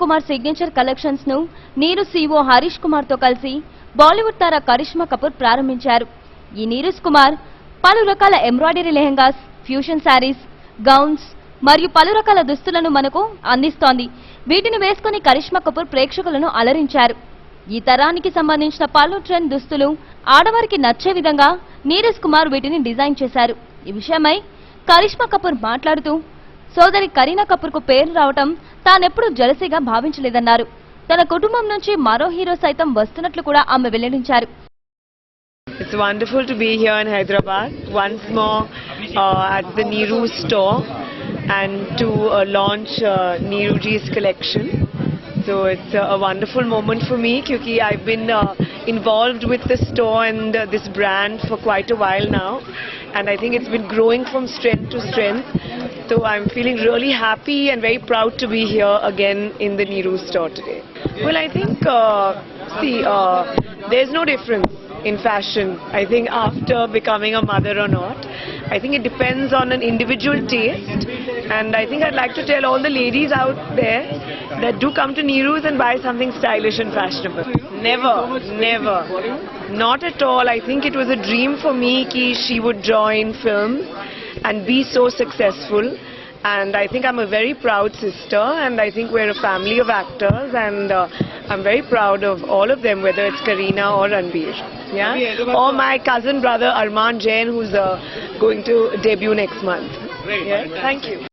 Kumar signature కలెక్షన్స్ను నీరు CO Harish కుమార్తో కలిసి బాలీవుడ్ తార కరిష్మా కపూర్ ప్రారంభించారు. ఈ నీరజ్ కుమార్ పలు రకాల embroidery lehengas fusion saris gowns మరియు పలు రకాల దుస్తులను మనకు అందిస్తోంది. వీటిని వేసుకుని కరిష్మా కపూర్ ప్రేక్షకులను అలరించారు. ఈ తరానికి సంబంధించిన పలు ట్రెండ్ దుస్తులు ఆడవారికి నచ్చే విధంగా నీరజ్ కుమార్ వీటిని డిజైన్ చేశారు. ఈ విషయమై కరిష్మా కపూర్ మాట్లాడుతూ సోదరి కరీనా కపూర్కు పేరు రావటం తానెప్పుడు జలసీగా భావించలేదన్నారు తన కుటుంబం నుంచి మరో హీరో సైతం వస్తున్నట్లు కూడా ఆమె వెల్లడించారు It's wonderful to be here in Hyderabad once more uh, at the Neeru store and to uh, launch uh, Neeruji's collection. So it's uh, a wonderful moment for me because I've been uh, involved with the store and uh, this brand for quite a while now. And I think it's been growing from strength to strength. So I'm feeling really happy and very proud to be here again in the Neeru store today. Well, I think, uh, see, uh, there's no difference in fashion. I think after becoming a mother or not, I think it depends on an individual taste. And I think I'd like to tell all the ladies out there that do come to Neeru's and buy something stylish and fashionable. Never, never. Not at all. I think it was a dream for me ki she would join films and be so successful. And I think I'm a very proud sister, and I think we're a family of actors, and uh, I'm very proud of all of them, whether it's Karina or Ranbir. Yeah? Or my cousin brother Arman Jain, who's uh, going to debut next month. Yeah? Thank you.